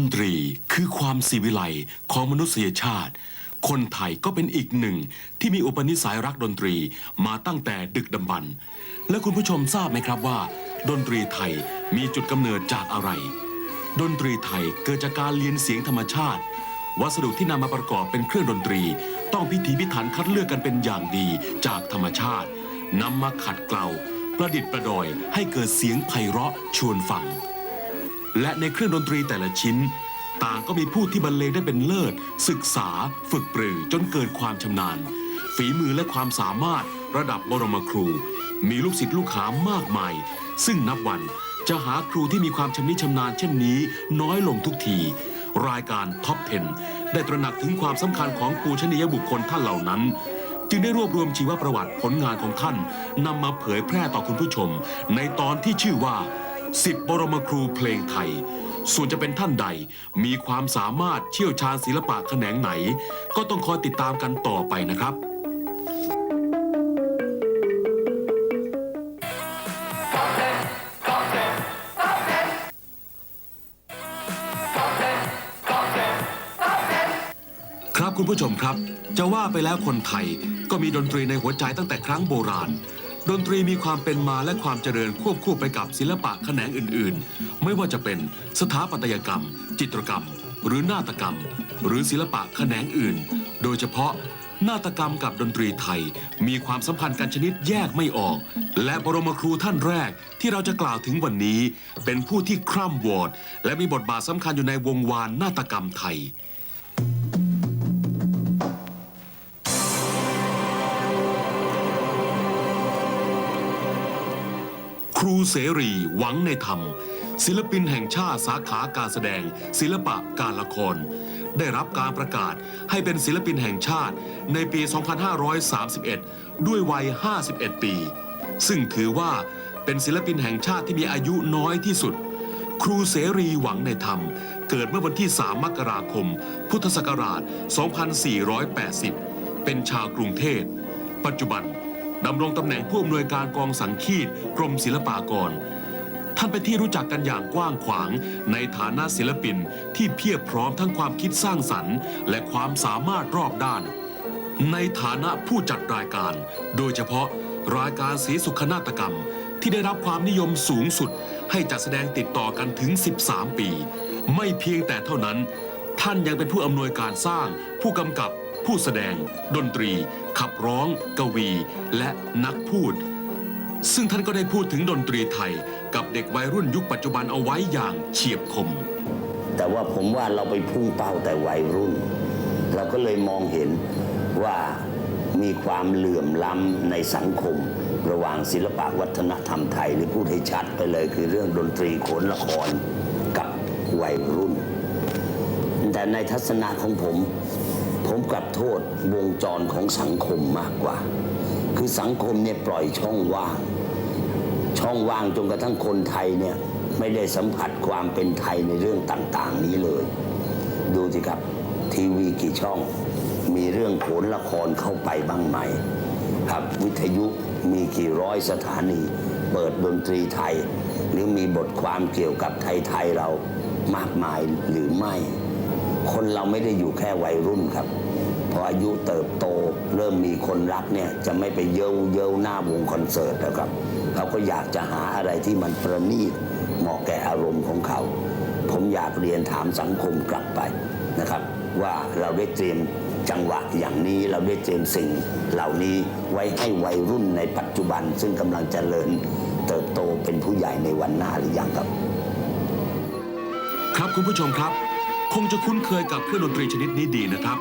ดนตรีคือความศิวิไลของมนุษยชาติ คนไทยก็เป็นอีกหนึ่ง ที่มีอุปนิสัยรักดนตรีมาตั้งแต่ดึกดำบรรพ์และคุณผู้ชมทราบไหมครับว่า ดนตรีไทยมีจุดกำเนิดจากอะไร ดนตรีไทยเกิดจากการเรียนเสียงธรรมชาติ วัสดุที่นำมาประกอบเป็นเครื่องดนตรี ต้องพิถีพิถันคัดเลือกกันเป็นอย่างดีจากธรรมชาตินำมาขัดเกลาประดิษฐ์ประดอยให้เกิดเสียงไพเราะชวนฟัง และในเครื่องดนตรีแต่ละชิ้น ต่างก็มีผู้ที่บรรเลงได้เป็นเลิศ ศึกษา ฝึกปรือจนเกิดความชำนาญ ฝีมือและความสามารถระดับบรมครู มีลูกศิษย์ลูกหามากมาย ซึ่งนับวันจะหาครูที่มีความชำนิชำนาญเช่นนี้น้อยลงทุกที รายการท็อป 10 ได้ตระหนักถึงความสำคัญของปูชนียบุคคลท่านเหล่านั้น จึงได้รวบรวมชีวประวัติผลงานของท่านนำมาเผยแพร่ต่อคุณผู้ชม ในตอนที่ชื่อว่า สิบบรมครูเพลงไทย ส่วนจะเป็นท่านใดมีความสามารถเชี่ยวชาญศิลปะแขนงไหน ก็ต้องคอยติดตามกันต่อไปนะครับครับคุณผู้ชมครับ จะว่าไปแล้วคนไทยก็มีดนตรีในหัวใจตั้งแต่ครั้งโบราณ ดนตรีมีความเป็นมาและความเจริญควบคู่ไปกับศิลปะแขนงอื่นๆ ไม่ว่าจะเป็นสถาปัตยกรรม จิตรกรรม หรือนาฏกรรม หรือศิลปะแขนงอื่น โดยเฉพาะนาฏกรรมกับดนตรีไทย มีความสัมพันธ์กันชนิดแยกไม่ออก และบรมครูท่านแรกที่เราจะกล่าวถึงวันนี้ เป็นผู้ที่คร่ำวอด และมีบทบาทสำคัญอยู่ในวงวานนาฏกรรมไทย รูเสรีหวังในธรรม ศิลปินแห่งชาติสาขาการแสดง ศิลปะการละคร ได้รับการประกาศให้เป็นศิลปินแห่งชาติในปี 2531 ด้วยวัย 51 ปี ซึ่งถือว่าเป็นศิลปินแห่งชาติที่มีอายุน้อยที่สุด ครูเสรีหวังในธรรม เกิดเมื่อวันที่ 3 มกราคม พุทธศักราช 2480 เป็นชาวกรุงเทพปัจจุบัน ดำรงตำแหน่งผู้อำนวยการกองสังคีตกรมศิลปากร ท่านเป็นที่รู้จักกันอย่างกว้างขวางในฐานะศิลปินที่เพียบพร้อมทั้งความคิดสร้างสรรค์ และความสามารถรอบด้าน ในฐานะผู้จัดรายการ โดยเฉพาะรายการศีสุขนาฏกรรม ที่ได้รับความนิยมสูงสุด ให้จัดแสดงติดต่อกันถึง 13 ปี ไม่เพียงแต่เท่านั้น ท่านยังเป็นผู้อำนวยการสร้างผู้กำกับ ผู้แสดง ดนตรี ขับร้อง กวี และนักพูด ซึ่งท่านก็ได้พูดถึงดนตรีไทย กับเด็กวัยรุ่นยุคปัจจุบันเอาไว้อย่างเฉียบคม แต่ว่าผมว่าเราไปพุ่งเป้าแต่วัยรุ่น เราก็เลยมองเห็นว่ามีความเหลื่อมล้ำในสังคม ระหว่างศิลปะวัฒนธรรมไทยหรือพูดให้ชัดไปเลย คือเรื่องดนตรีโขนละครกับวัยรุ่น แต่ในทัศนะของผม ผมกลับโทษวงจรของสังคมมากกว่า คือสังคมเนี่ยปล่อยช่องว่าง ช่องว่างจนกระทั่งคนไทยเนี่ยไม่ได้สัมผัสความเป็นไทยในเรื่องต่างๆ นี้เลย ดูสิครับ ทีวีกี่ช่อง มีเรื่องโขนละครเข้าไปบ้างไหมครับวิทยุมีกี่ร้อยสถานี เปิดดนตรีไทย หรือมีบทความเกี่ยวกับไทย ๆ เรามากมายหรือไม่ คนเราไม่ได้อยู่แค่วัยรุ่นครับ พออายุเติบโตเริ่มมีคนรักเนี่ยจะไม่ไปเย้าเย้าหน้าวงคอนเสิร์ตแล้วครับ เขาก็อยากจะหาอะไรที่มันประณีตเหมาะแก่อารมณ์ของเขา ผมอยากเรียนถามสังคมกลับไปนะครับ ว่าเราได้เตรียมจังหวะอย่างนี้เราได้เตรียมสิ่งเหล่านี้ไว้ให้วัยรุ่นในปัจจุบัน ซึ่งกำลังเจริญเติบโตเป็นผู้ใหญ่ในวันหน้าหรือยังครับ ครับคุณผู้ชมครับ คงจะคุ้นเคยกับเครื่องดนตรีชนิดนี้ดีนะครับ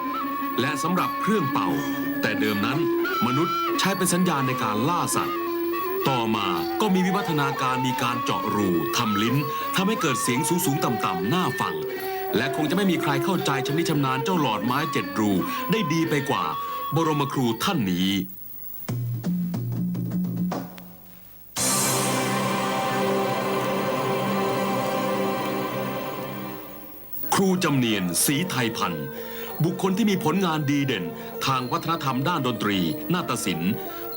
และสำหรับเครื่องเป่า แต่เดิมนั้นมนุษย์ใช้เป็นสัญญาณในการล่าสัตว์ ต่อมาก็มีวิวัฒนาการมีการเจาะรูทำลิ้นทำให้เกิดเสียงสูงสูงๆต่ำๆน่าฟัง และคงจะไม่มีใครเข้าใจชำนิชำนาญเจ้าหลอดไม้เจ็ดรูได้ดีไปกว่า บรมครูท่านนี้ จำเนียนศรีไทยพันธ์บุคคลที่มีผลงานดีเด่น ทางวัฒนธรรมด้านดนตรี นาฏศิลป์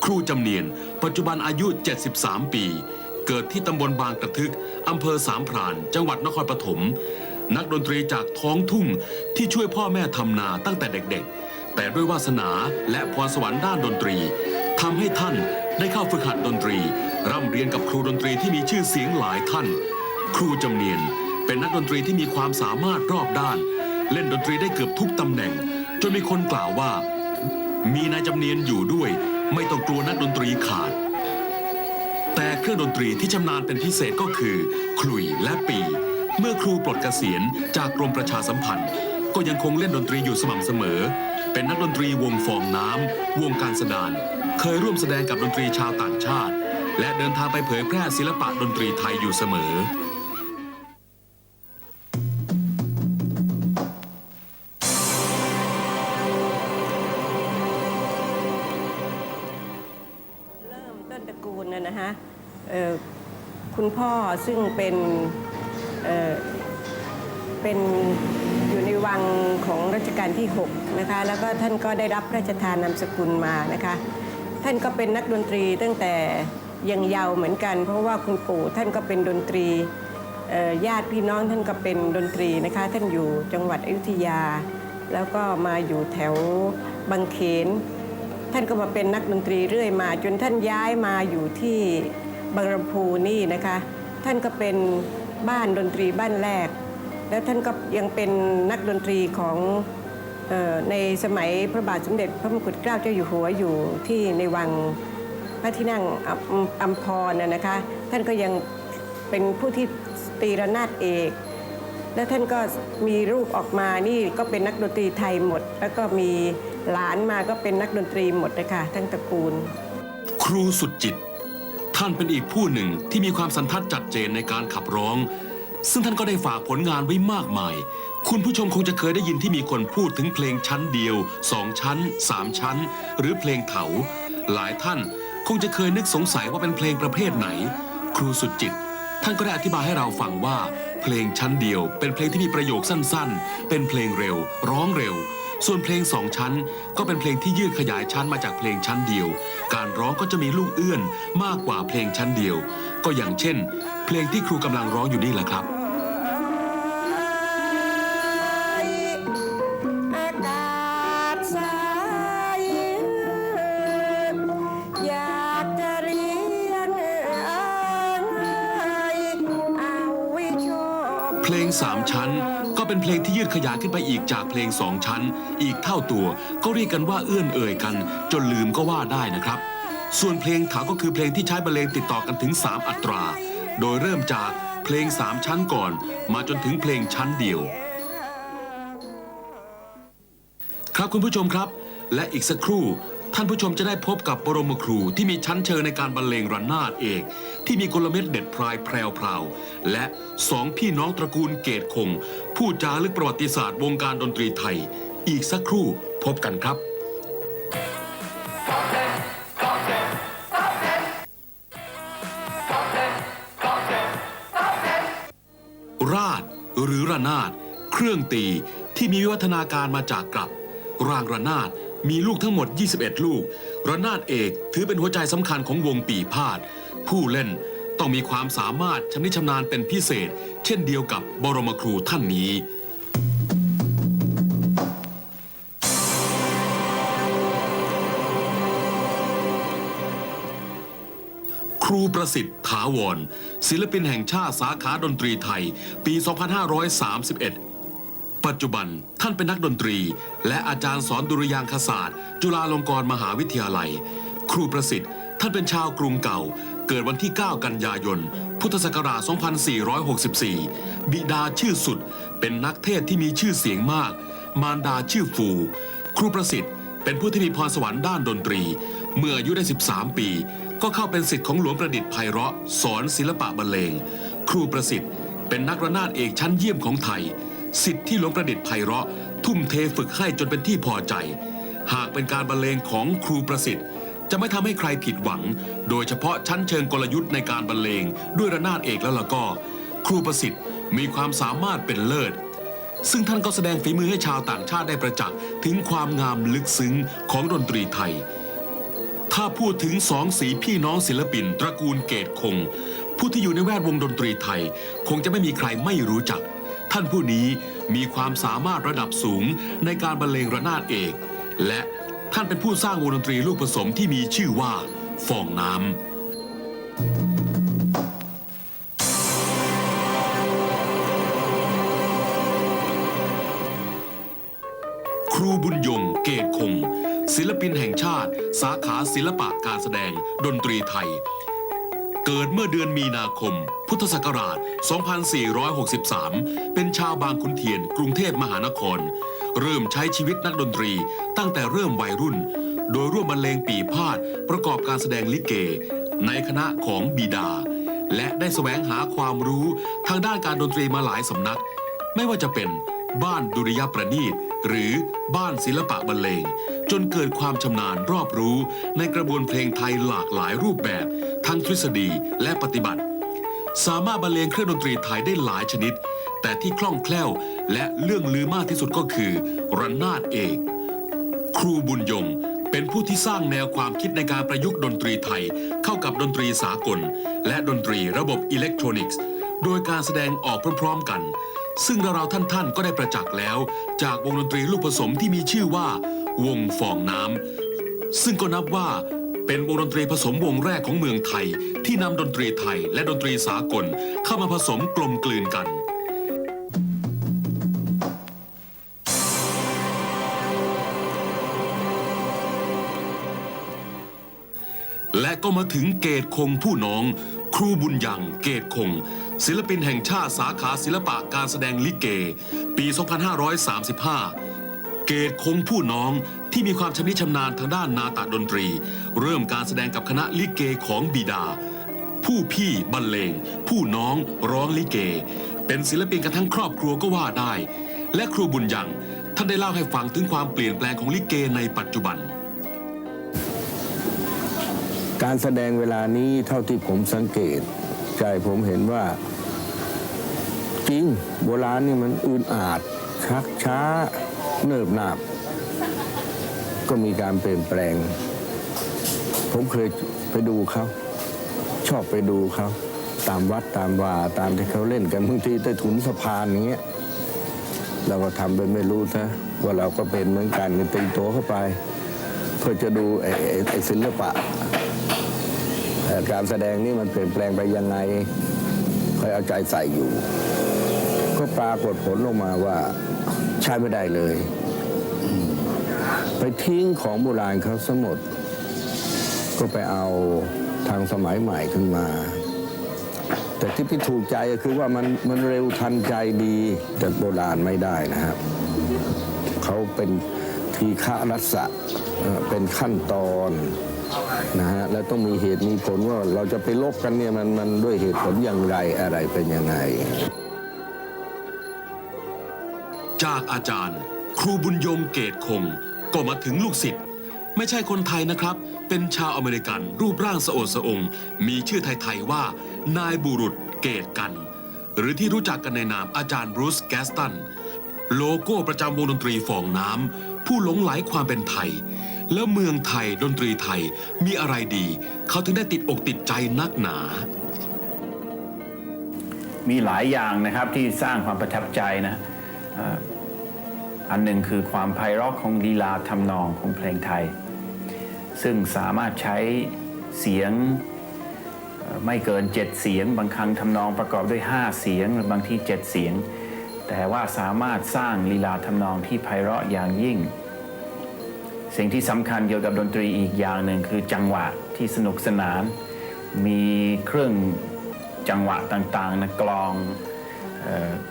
ครูจำเนียน ปัจจุบันอายุ 73 ปี เกิดที่ตำบลบางกระทึกอำเภอสามพราน จังหวัดนครปฐมนักดนตรีจากท้องทุ่งที่ช่วยพ่อแม่ทำนาตั้งแต่เด็กๆ แต่ด้วยวาสนาและพรสวรรค์ด้านดนตรีทำให้ท่านได้เข้าฝึกหัดดนตรี ร่ำเรียนกับครูดนตรีที่มีชื่อเสียงหลายท่าน ครูจำเนียน เป็นนักดนตรีที่มีความสามารถรอบด้าน เล่นดนตรีได้เกือบทุกตำแหน่ง จนมีคนกล่าวว่า มีนายจำเนียนอยู่ด้วย ไม่ต้องกลัวนักดนตรีขาด แต่เครื่องดนตรีที่ชำนาญเป็นพิเศษก็คือขลุ่ยและปี เมื่อครูปลดเกษียณจากกรมประชาสัมพันธ์ ก็ยังคงเล่นดนตรีอยู่สม่ำเสมอ เป็นนักดนตรีวงฟองน้ำวงการสดาน เคยร่วมแสดงกับดนตรีชาวต่างชาติ และเดินทางไปเผยแพร่ศิลปะดนตรีไทยอยู่เสมอ พ่อซึ่งเป็นเเป็นอยู่ในวังของรัชกาลที่6นะคะแล้วก็ท่านก็ได้รับพระราชทานนามสกุลมานะคะท่านก็เป็นนักดนตรีตั้งแต่ยังเยาว์เหมือนกัน เพราะว่าคุณปู่ท่านก็เป็นดนตรีญาติพี่น้องท่านก็เป็นดนตรีนะคะท่านอยู่จังหวัดอยุธยา แล้วก็มาอยู่แถวบางเขน ท่านก็มาเป็นนักดนตรีเรื่อยมา จนท่านย้ายมาอยู่ที่ บางลำพูนี่นะคะ ท่านก็เป็นบ้านดนตรีบ้านแรก แล้วท่านก็ยังเป็นนักดนตรีของออในสมัยพระบาทสมเด็จพระมงกุฎเกล้าเจ้าอยู่หัวอยู่ที่ในวังพระที่นั่งอัมอัมพรนะคะ ท่านก็ยังเป็นผู้ที่ตีระนาดเอก แล้วท่านก็มีรูปออกมานี่ก็เป็นนักดนตรีไทยหมด แล้วก็มีหลานมาก็เป็นนักดนตรีหมดเลยค่ะทั้งตระกูล ครูสุดจิต ท่านเป็นอีกผู้หนึ่งที่มีความสันทัดจัดเจนในการขับร้อง ซึ่งท่านก็ได้ฝากผลงานไว้มากมาย คุณผู้ชมคงจะเคยได้ยินที่มีคนพูดถึงเพลงชั้นเดียวสองชั้นสามชั้น หรือเพลงเถา หลายท่านคงจะเคยนึกสงสัยว่าเป็นเพลงประเภทไหน ครูสุดจิต ท่านก็ได้อธิบายให้เราฟังว่า เพลงชั้นเดียว เป็นเพลงที่มีประโยคสั้นๆ เป็นเพลงเร็ว ร้องเร็ว ส่วนเพลงสองชั้นก็เป็นเพลงที่ยืดขยายชั้นมาจากเพลงชั้นเดียว การร้องก็จะมีลูกเอื้อนมากกว่าเพลงชั้นเดียว ก็อย่างเช่น เพลงที่ครูกำลังร้องอยู่นี่แหละครับ เพลงที่ยืดขยายขึ้นไปอีกจากเพลงสองชั้น อีกเท่าตัว ก็เรียกกันว่าเอื้อนเอ่ยกัน จนลืมก็ว่าได้นะครับ ส่วนเพลงถาก็คือเพลงที่ใช้บรรเลงติดต่อกันถึง 3 อัตรา โดยเริ่มจากเพลงสามชั้นก่อน มาจนถึงเพลงชั้นเดียว ครับคุณผู้ชมครับ และอีกสักครู่ ท่านผู้ชมจะได้พบกับบรมครูที่มีชั้นเชิงในการบรรเลงระนาดเอก ที่มีกลเม็ดเด็ดพรายแพรวพราวและสองพี่น้องตระกูลเกตคง ผู้จารึกประวัติศาสตร์วงการดนตรีไทย อีกสักครู่พบกันครับราดหรือระนาด เครื่องตีที่มีวิวัฒนาการมาจากกลับ รางระนาด มีลูกทั้งหมด 21 ลูก ระนาดเอกถือเป็นหัวใจสำคัญของวงปีพาด ผู้เล่นต้องมีความสามารถชำนิชำนาญเป็นพิเศษ เช่นเดียวกับบรมครูท่านนี้ครูประสิทธิ์ถาวรศิลปินแห่งชาติสาขาดนตรีไทย ปี 2531 ปัจจุบันท่านเป็นนักดนตรี และอาจารย์สอนดุริยางคศาสตร์ จุฬาลงกรณ์มหาวิทยาลัย ครูประสิทธิ์ ท่านเป็นชาวกรุงเก่า เกิดวันที่ 9 กันยายน พุทธศักราช 2464 บิดาชื่อสุด เป็นนักเทศที่มีชื่อเสียงมาก มารดาชื่อฟู ครูประสิทธิ์ เป็นผู้ที่มีพรสวรรค์ด้านดนตรี เมื่ออายุได้ 13 ปี ก็เข้าเป็นศิษย์ของหลวงประดิษฐ์ไพเราะ สอนศิลปะบรรเลง ครูประสิทธิ์ เป็นนักระนาดเอกชั้นเยี่ยมของไทย สิทธิ์ที่หลวงประดิษฐ์ไพเราะ ทุ่มเทฝึกให้จนเป็นที่พอใจ หากเป็นการบรรเลงของครูประสิทธิ์ จะไม่ทำให้ใครผิดหวัง โดยเฉพาะชั้นเชิงกลยุทธ์ในการบรรเลงด้วยระนาดเอกแล้วล่ะก็ ครูประสิทธิ์มีความสามารถเป็นเลิศ ซึ่งท่านก็แสดงฝีมือให้ชาวต่างชาติได้ประจักษ์ถึงความงามลึกซึ้งของดนตรีไทย ถ้าพูดถึงสองสีพี่น้องศิลปิน ตระกูลเกตคง ผู้ที่อยู่ในแวดวงดนตรีไทย คงจะไม่มีใครไม่รู้จัก ท่านผู้นี้มีความสามารถระดับสูงในการบรรเลงระนาดเอก และท่านเป็นผู้สร้างวงดนตรีลูกผสมที่มีชื่อว่าฟองน้ำครูบุญยงเกตคง ศิลปินแห่งชาติ สาขาศิลปะการแสดงดนตรีไทย เกิดเมื่อเดือนมีนาคม พุทธศักราช 2463 เป็นชาวบางขุนเทียน กรุงเทพมหานคร เริ่มใช้ชีวิตนักดนตรี ตั้งแต่เริ่มวัยรุ่น โดยร่วมบรรเลงปีพาดประกอบการแสดงลิเก ในคณะของบิดา และได้แสวงหาความรู้ทางด้านการดนตรีมาหลายสำนัก ไม่ว่าจะเป็น บ้านดุริยประณีตหรือบ้านศิลปะบรรเลง จนเกิดความชำนาญรอบรู้ในกระบวนเพลงไทยหลากหลายรูปแบบ ทั้งทฤษฎีและปฏิบัติ สามารถบรรเลงเครื่องดนตรีไทยได้หลายชนิด แต่ที่คล่องแคล่วและเรื่องลือมากที่สุดก็คือระนาดเอกครูบุญยงเป็นผู้ที่สร้างแนวความคิดในการประยุกต์ดนตรีไทย เข้ากับดนตรีสากล และดนตรีระบบอิเล็กทรอนิกส์ โดยการแสดงออกพร้อมๆกัน ซึ่งเราๆท่านๆก็ได้ประจักษ์แล้ว จากวงดนตรีลูกผสมที่มีชื่อว่า วงฟองน้ำซึ่งก็นับว่าเป็นวงดนตรีผสมวงแรกของเมืองไทย ที่นำดนตรีไทยและดนตรีสากลเข้ามาผสมกลมกลืนกันและก็มาถึงเกตคงผู้น้อง ครูบุญยังเกตคง ศิลปินแห่งชาติสาขาศิลปะการแสดงลิเก ปี 2535 เกตคงผู้น้องที่มีความชำนิชำนาญทางด้านนาตาดนตรี เริ่มการแสดงกับคณะลิเกของบิดา ผู้พี่บรรเลง ผู้น้องร้องลิเก เป็นศิลปินกันทั้งครอบครัวก็ว่าได้ และครูบุญยังท่านได้เล่าให้ฟังถึงความเปลี่ยนแปลงของลิเกในปัจจุบันการแสดงเวลานี้เท่าที่ผมสังเกต ใจผมเห็นว่า ริง โบราณนี่มันอื่นอาจ ชักช้า เนิบหนาบ ก็มีการเปลี่ยนแปลง ผมเคยไปดูเขาชอบไปดูเขาตามวัดตามวาตามที่เขาเล่นกันบางทีใต้ถุนสะพานอย่างเงี้ยเราก็ทำเป็นไม่รู้นะว่าเราก็เป็นเหมือนกันก็ตีตัวเข้าไป เพื่อจะดูไอ้ศิลปะ การแสดงนี่มันเปลี่ยนแปลงไปยังไงคอยเอาใจใส่อยู่ ก็ปรากฏผลออกมาว่าใช้ไม่ได้เลย ไปทิ้งของโบราณเขาสมด ก็ไปเอาทางสมัยใหม่ขึ้นมา แต่ที่พี่ถูกใจก็คือว่ามันมันเร็วทันใจดี แต่โบราณไม่ได้นะครับ เขาเป็นทีฆะรัศะเป็นขั้นตอนนะฮะแล้วต้องมีเหตุมีผลว่าเราจะไปลบกันเนี่ยมันมันด้วยเหตุผลอย่างไรอะไรเป็นยังไง จากอาจารย์ ครูบุญยงเกตคง ก็มาถึงลูกศิษย์ ไม่ใช่คนไทยนะครับ เป็นชาวอเมริกันรูปร่างสะโอดสะองมีชื่อไทย ๆ ว่า นายบุรุษเกตกัน หรือที่รู้จักกันในนามอาจารย์บรูซแกสตัน โลโก้ประจำวงดนตรีฟองน้ำผู้หลงไหลความเป็นไทย แล้วเมืองไทยดนตรีไทยมีอะไรดี เขาถึงได้ติดอกติดใจนักหนามีหลายอย่างนะครับที่สร้างความประทับใจนะ อันหนึ่งคือความไพเราะของลีลาทำนองของเพลงไทย ซึ่งสามารถใช้เสียงไม่เกิน 7 เสียง บางครั้งทำนองประกอบด้วย 5 เสียงหรือบางที่ 7 เสียง แต่ว่าสามารถสร้างลีลาทำนองที่ไพเราะอย่างยิ่ง สิ่งที่สำคัญเกี่ยวกับดนตรีอีกอย่างหนึ่งคือจังหวะที่สนุกสนาน มีเครื่องจังหวะต่างๆนะกลอง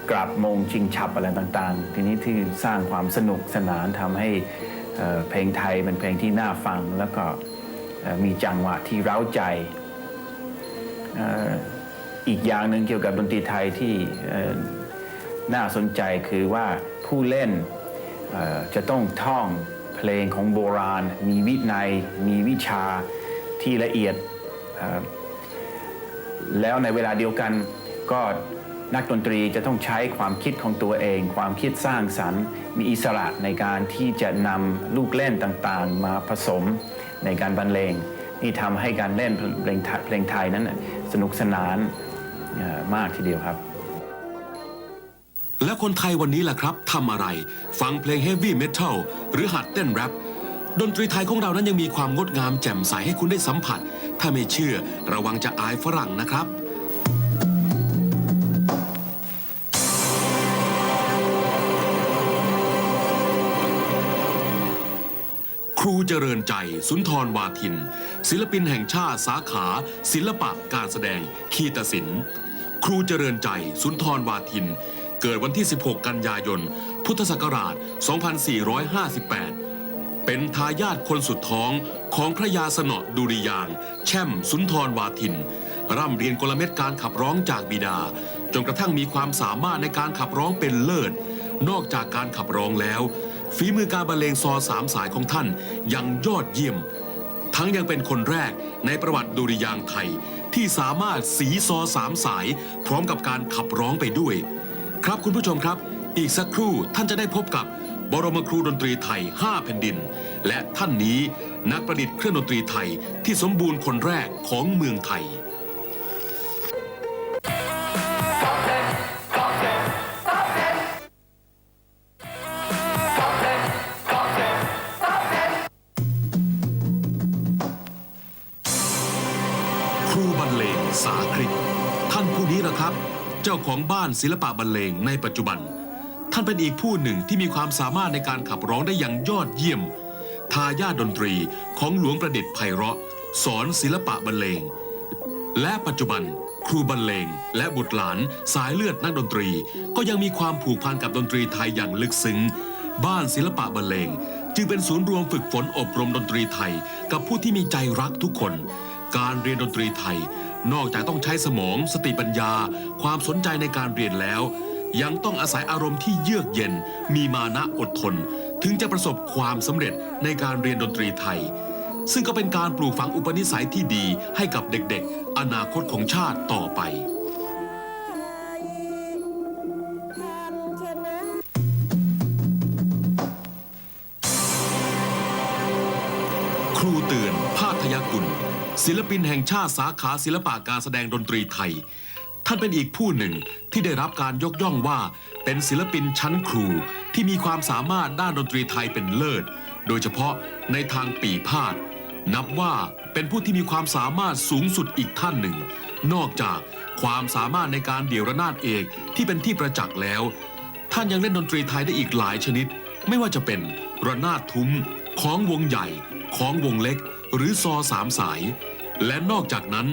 กราบมงชิงฉับอะไรต่างๆ ทีนี้ที่สร้างความสนุกสนานทำให้เพลงไทยเป็นเพลงที่น่าฟัง แล้วก็มีจังหวะที่เร้าใจอีกอย่างหนึ่งเกี่ยวกับดนตรีไทยที่น่าสนใจคือว่าผู้เล่นจะต้องท่องเพลงของโบราณ มีวินัย มีวิชาที่ละเอียด แล้วในเวลาเดียวกันก็ นักดนตรีจะต้องใช้ความคิดของตัวเอง ความคิดสร้างสรรค์ มีอิสระในการที่จะนำลูกเล่นต่างๆ มาผสมในการบรรเลง นี่ทำให้การเล่นเพลงไทยเพลงทยนั้นสนุกสนานมากทีเดียวครับ และคนไทยวันนี้ล่ะครับทำอะไร ฟังเพลงเฮฟวี่เมทัลหรือหัดเต้นแรปดนตรีไทยของเรานั้นยังมีความงดงามแจ่มใสให้คุณได้สัมผัส ถ้าไม่เชื่อระวังจะอายฝรั่งนะครับ ครูเจริญใจ สุนทรวาทิน ศิลปินแห่งชาติสาขา ศิลปะการแสดง คีตศิลป์ครูเจริญใจ สุนทรวาทิน เกิดวันที่ 16 กันยายน พุทธศักราช 2458 เป็นทายาทคนสุดท้องของพระยาสนอดุริยาง แช่มสุนทรวาทิน ร่ำเรียนกลเม็ดการขับร้องจากบิดา จนกระทั่งมีความสามารถในการขับร้องเป็นเลิศ นอกจากการขับร้องแล้ว ฝีมือการบรรเลงซอสามสายของท่านยังยอดเยี่ยม ทั้งยังเป็นคนแรกในประวัติดุริยางไทย ที่สามารถสีซอสามสาย พร้อมกับการขับร้องไปด้วย ครับคุณผู้ชมครับ อีกสักครู่ท่านจะได้พบกับบรมครูดนตรีไทย 5 แผ่นดิน และท่านนี้นักประดิษฐ์เครื่องดนตรีไทยที่สมบูรณ์คนแรกของเมืองไทย ของบ้านศิลปะบรรเลงในปัจจุบัน ท่านเป็นอีกผู้หนึ่งที่มีความสามารถในการขับร้องได้อย่างยอดเยี่ยม ทายาทดนตรีของหลวงประดิษฐ์ไพเราะ สอนศิลปะบรรเลง และปัจจุบันครูบรรเลง และบุตรหลานสายเลือดนักดนตรี ก็ยังมีความผูกพันกับดนตรีไทยอย่างลึกซึ้ง บ้านศิลปะบรรเลง จึงเป็นศูนย์รวมฝึกฝนอบรมดนตรีไทย กับผู้ที่มีใจรักทุกคน การเรียนดนตรีไทย นอกจากต้องใช้สมองสติปัญญา ความสนใจในการเรียนแล้ว ยังต้องอาศัยอารมณ์ที่เยือกเย็น มีมานะอดทน ถึงจะประสบความสำเร็จในการเรียนดนตรีไทย ซึ่งก็เป็นการปลูกฝังอุปนิสัยที่ดีให้กับเด็กๆ อนาคตของชาติต่อไป ศิลปินแห่งชาติสาขาศิลปะการแสดงดนตรีไทย ท่านเป็นอีกผู้หนึ่งที่ได้รับการยกย่องว่าเป็นศิลปินชั้นครูที่มีความสามารถด้านดนตรีไทยเป็นเลิศ โดยเฉพาะในทางปีพาดนับว่าเป็นผู้ที่มีความสามารถสูงสุดอีกท่านหนึ่ง นอกจากความสามารถในการเดี่ยวระนาดเอกที่เป็นที่ประจักษ์แล้ว ท่านยังเล่นดนตรีไทยได้อีกหลายชนิด ไม่ว่าจะเป็นระนาดทุ้ม ของวงใหญ่ ของวงเล็ก หรือซอสามสาย และนอกจากนั้น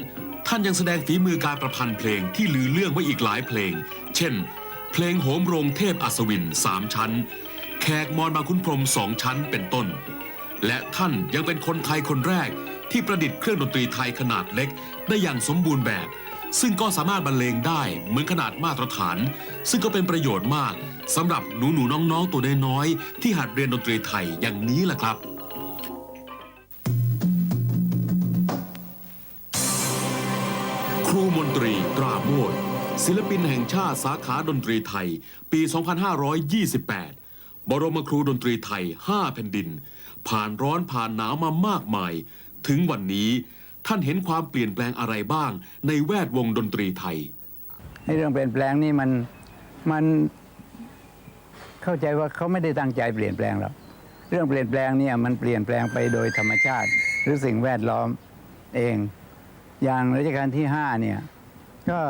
ท่านยังแสดงฝีมือการประพันธ์เพลงที่ลือเรื่องไว้อีกหลายเพลง เช่น เพลงโหมโรงเทพอัศวินสามชั้น แขกมอนมาคุณพรมสองชั้นเป็นต้น และท่านยังเป็นคนไทยคนแรกที่ประดิษฐ์เครื่องดนตรีไทยขนาดเล็ก ได้อย่างสมบูรณ์แบบ ซึ่งก็สามารถบรรเลงได้เหมือนขนาดมาตรฐาน ซึ่งก็เป็นประโยชน์มากสำหรับหนูหนูๆน้องๆตัวน้อยๆที่หัดเรียนดนตรีไทยอย่างนี้แหละครับ มนตรีตราโมดศิลปินแห่งชาติสาขาดนตรีไทย ปี 2528 บรมครูดนตรีไทย 5 แผ่นดิน ผ่านร้อนผ่านหนาวมามากมาย ถึงวันนี้ท่านเห็นความเปลี่ยนแปลงอะไรบ้าง ในแวดวงดนตรีไทยในเรื่องเปลี่ยนแปลงนี่มันมันเข้าใจว่าเขาไม่ได้ตั้งใจเปลี่ยนแปลงหรอกเรื่องเปลี่ยนแปลงเนี่ยมันเปลี่ยนแปลงไปโดยธรรมชาติ หรือสิ่งแวดล้อมเอง อย่างรัชกาลที่ห้าเนี่ยก็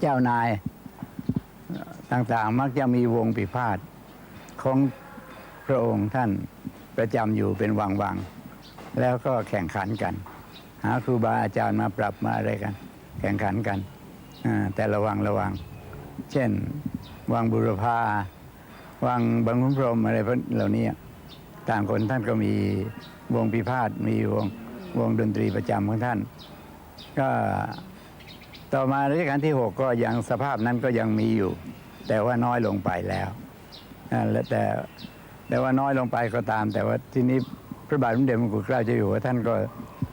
เจ้านายต่างๆ มักจะมีวงปีพาดของพระองค์ท่านประจำอยู่เป็นวังๆแล้วก็แข่งขันกัน หาครูบาอาจารย์มาปรับมาอะไรกัน แข่งขันกันแต่ระวังระวัง เช่น วังบุรพาวังบางขุนพรมอะไรพวกเหล่านี้ต่างคนท่านก็มีวงพิพาทมีวง วงดนตรีประจำของท่าน ก็ต่อมารัชกาลที่ 6 ก็ยังสภาพนั้นก็ยังมีอยู่ แต่ว่าน้อยลงไปแล้วแล้วแต่แต่ว่าน้อยลงไปก็ตาม แต่ว่าทีนี้พระบาทสมเด็จพระกุฎเกล้าเจ้าอยู่หัวท่านก็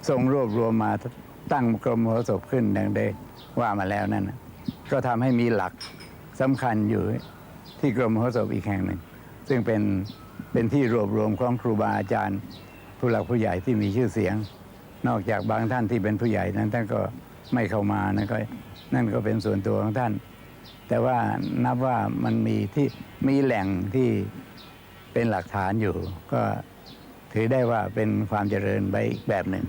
ทรงรวบรวมมาตั้งกรมโหสพขึ้นดังได้ว่ามาแล้วนั่นก็ทำให้มีหลักสำคัญอยู่ที่กรมโหสพอีกแห่งหนึ่ง ซึ่งเป็นเป็นที่รวบรวมของครูบาอาจารย์ผู้หลักผู้ใหญ่ที่มีชื่อเสียง นอกจากบางท่านที่เป็นผู้ใหญ่นั้นท่านก็ไม่เข้ามานะก็นั่นก็เป็นส่วนตัวของท่าน แต่ว่านับว่ามันมีที่มีแหล่งที่เป็นหลักฐานอยู่ ก็ถือได้ว่าเป็นความเจริญไปอีกแบบหนึ่ง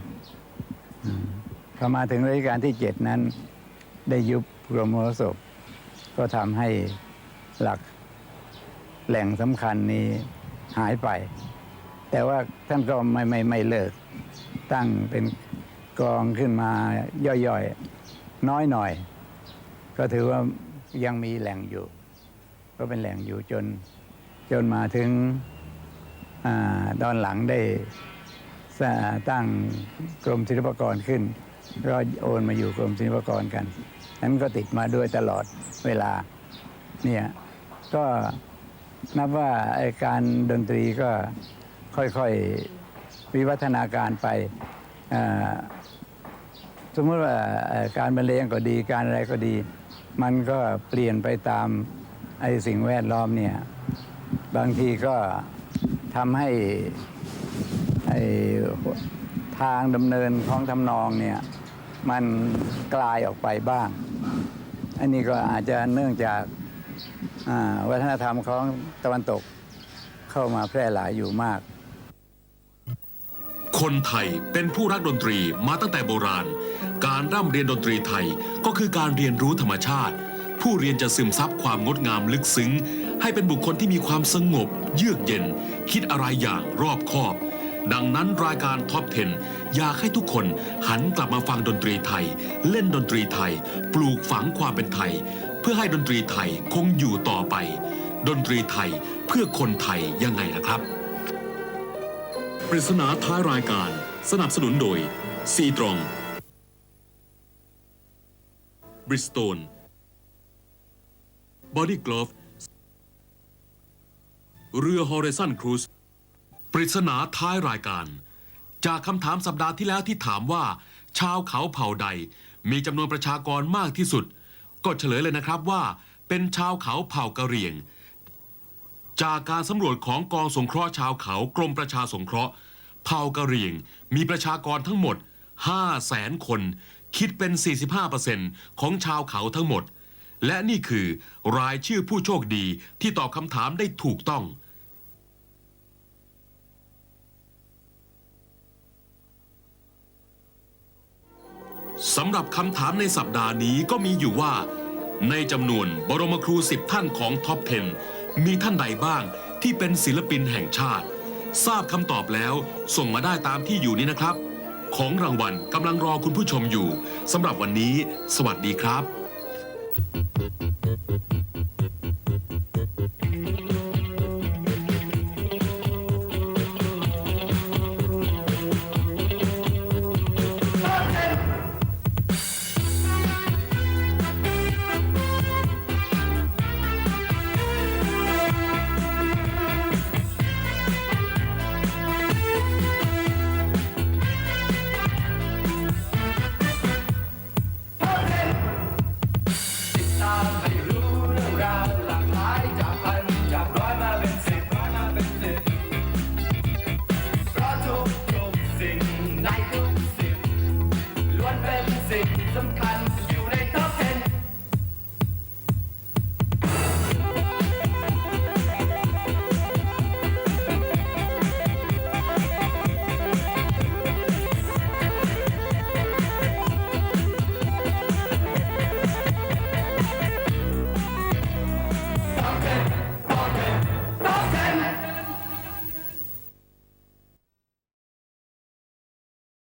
พอมาถึงรัชกาลที่เจ็ดนั้น ได้ยุบกรมมรสพก็ทำให้หลักแหล่งสำคัญนี้หายไป แต่ว่าท่านก็ไม่ไม่ไม่เลิก ตั้งเป็นกองขึ้นมาย่อยๆ น้อยหน่อย ก็ถือว่ายังมีแหล่งอยู่ ก็เป็นแหล่งอยู่จนจนมาถึงอตอนหลังได้สตั้งกรมศิลปากรขึ้นก็โอนมาอยู่กรมศิลปากรกัน นั้นก็ติดมาด้วยตลอดเวลาเนี่ยก็นับว่าไอการดนตรีก็ค่อยๆ วิวัฒนาการไปสมมติว่าการบรรเลงก็ดีการอะไรก็ดี มันก็เปลี่ยนไปตามไอ้สิ่งแวดล้อมเนี่ยบางทีก็ทำให้ไอ้ทางดำเนินของทำนองเนี่ยมันกลายออกไปบ้าง อันนี้ก็อาจจะเนื่องจากวัฒนธรรมของตะวันตกเข้ามาแพร่หลายอยู่มาก คนไทยเป็นผู้รักดนตรีมาตั้งแต่โบราณ การร่ำเรียนดนตรีไทยก็คือการเรียนรู้ธรรมชาติ ผู้เรียนจะซึมซับความงดงามลึกซึ้ง ให้เป็นบุคคลที่มีความสงบ เยือกเย็น คิดอะไรอย่างรอบคอบ ดังนั้นรายการท็อป 10 อยากให้ทุกคนหันกลับมาฟังดนตรีไทย เล่นดนตรีไทย ปลูกฝังความเป็นไทย เพื่อให้ดนตรีไทยคงอยู่ต่อไป ดนตรีไทยเพื่อคนไทยยังไงล่ะครับ ปริศนาท้ายรายการ สนับสนุนโดยซีตรองบริสโตนบอดี้กลอฟเรือฮอริซ o นครูซปริศนาท้ายรายการ จากคำถามสัปดาห์ที่แล้วที่ถามว่า ชาวเขาเผ่าใด มีจำนวนประชากรมากที่สุด ก็เฉลยเลยนะครับว่า เป็นชาวเขาเผ่ากะเหรี่ยง จากการสำรวจของกองสงเคราะห์ชาวเขากรมประชาสงเคราะห์ เผ่ากะเหรี่ยง มีประชากรทั้งหมด5แสนคน คิดเป็น 45%ของชาวเขาทั้งหมด และนี่คือรายชื่อผู้โชคดีที่ตอบคำถามได้ถูกต้อง สำหรับคำถามในสัปดาห์นี้ก็มีอยู่ว่า ในจำนวนบรมครูสิบท่านของท็อป 10 มีท่านใดบ้างที่เป็นศิลปินแห่งชาติ ทราบคำตอบแล้วส่งมาได้ตามที่อยู่นี้นะครับ ของรางวัลกำลังรอคุณผู้ชมอยู่สำหรับวันนี้ สวัสดีครับ